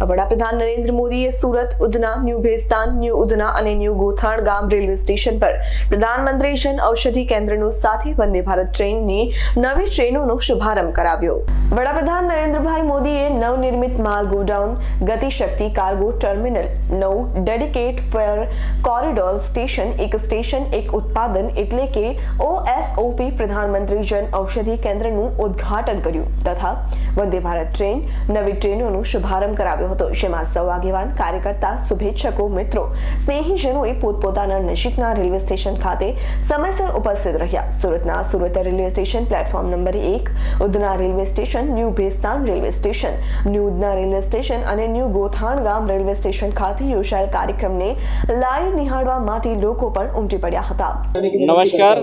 વડાપ્રધાન નરેન્દ્ર મોદીએ Surat, Udhna, new Bhestan, new Udhna અને ન્યૂ ગોથાણ ગામ રેલવે સ્ટેશન પર પ્રધાનમંત્રી જન ઔષધિ કેન્દ્રનું સાથે વંદે ભારત ટ્રેનની નવી ટ્રેનોનો શુભારંભ કરાવ્યો. વડાપ્રધાન નરેન્દ્રભાઈ મોદીએ નવનિર્મિત માલ ગોડાઉન, ગતિશક્તિ કાર્ગો ટર્મિનલ, નવ ડેડિકેટ ફેર કોરિડોર સ્ટેશન, એક સ્ટેશન, એક ઉત્પાદન એટલે કે ઓએસઓપી પ્રધાનમંત્રી જન ઔષધિ કેન્દ્રનું ઉદ્ઘાટન કર્યું તથા વંદે ભારત ટ્રેન નવી ટ્રેનોનો શુભારંભ કરાવ્યો. હતો. જેમાં સૌ આગેવાન, કાર્યકર્તા, શુભેચ્છકો, મિત્રો, સ્નેહીજનોએ પોતપોતાના નજીકના રેલવે સ્ટેશન ખાતે સમયસર ઉપસ્થિત રહ્યા. સુરતના Surat railway station platform number એક, Udhna railway station, new Bhestan railway station, new Udhna railway station અને ન્યૂ ગોથાણ ગામ રેલવે સ્ટેશન ખાતે યોજાયેલ કાર્યક્રમને લાઈવ નિહાળવા માટે લોકો પણ ઉમટી પડ્યા હતા. નમસ્કાર.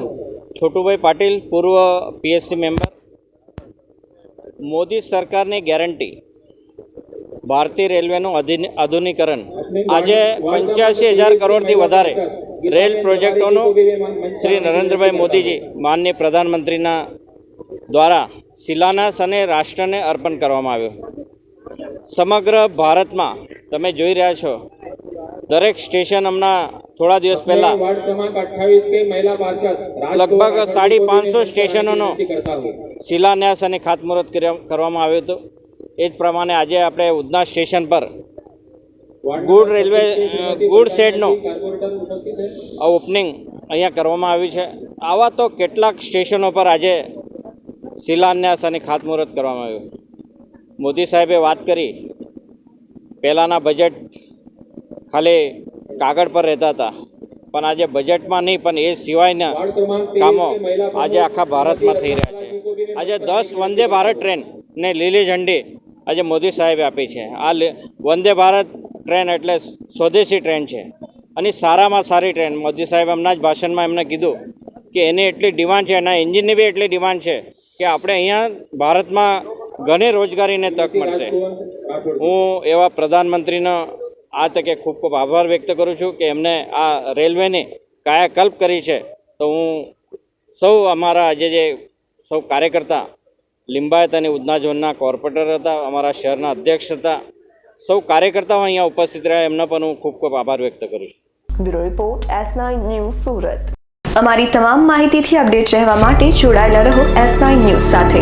છોટુભાઈ પાટીલ, પૂર્વ પીએસસી મેમ્બર. મોદી સરકારની ગેરંટી. ભારતીય રેલવેનું આધુનિકરણ. આજે પંચ્યાસી હજાર કરોડથી વધારે રેલ પ્રોજેક્ટોનું શ્રી નરેન્દ્રભાઈ મોદીજી માનનીય પ્રધાનમંત્રીના દ્વારા શિલાન્યાસ અને રાષ્ટ્રને અર્પણ કરવામાં આવ્યું. સમગ્ર ભારતમાં તમે જોઈ રહ્યા છો દરેક સ્ટેશન હમણાં થોડા દિવસ પહેલા લગભગ સાડી પાંચસો સ્ટેશનોનો શિલાન્યાસ અને ખાતમુહૂર્ત કરવામાં આવ્યું હતું. એ જ પ્રમાણે આજે આપણે ઉધના સ્ટેશન પર ગુડ રેલવે ગુડ શેડનું ઓપનિંગ અહીંયા કરવામાં આવ્યું છે. આવા તો કેટલાક સ્ટેશનો પર આજે શિલાન્યાસ અને ખાતમુહૂર્ત કરવામાં આવ્યું. મોદી સાહેબે વાત કરી પહેલાંના બજેટ ખાલી કાગળ પર રહેતા હતા પણ આજે બજેટમાં નહીં પણ એ સિવાયના કામો આજે આખા ભારતમાં થઈ રહ્યા છે. આજે દસ વંદે ભારત ટ્રેનને લીલી ઝંડી આજે મોદી સાહેબે આપી છે. આ વંદે ભારત ટ્રેન એટલે સ્વદેશી ટ્રેન છે. અને સારામાં સારી ટ્રેન. મોદી સાહેબ એમના જ ભાષણમાં એમને કીધું કે એની એટલી ડિમાન્ડ છે, એના એન્જિનની બી એટલી ડિમાન્ડ છે કે આપણે અહીંયા ભારતમાં ઘણી રોજગારીને તક મળશે. હું એવા પ્રધાનમંત્રીનો આ તકે ખૂબ ખૂબ આભાર વ્યક્ત કરું છું કે એમને આ રેલવેની કાયાકલ્પ કરી છે. તો હું સૌ અમારા આજે જે સૌ કાર્યકર્તા લિંબાયત અને ઉધના ઝોનના કોર્પોરેટર હતા, અમારા શહેરના અધ્યક્ષ હતા. સૌ કાર્યકર્તાઓ અહીંયા ઉપસ્થિત રહ્યા. એમનો પણ હું ખૂબ ખૂબ આભાર વ્યક્ત કરું છું. Bureau report, S nine news Surat. અમારી તમામ માહિતીથી અપડેટ રહેવા માટે જોડાયેલા રહો એસ નાઇન ન્યૂઝ સાથે.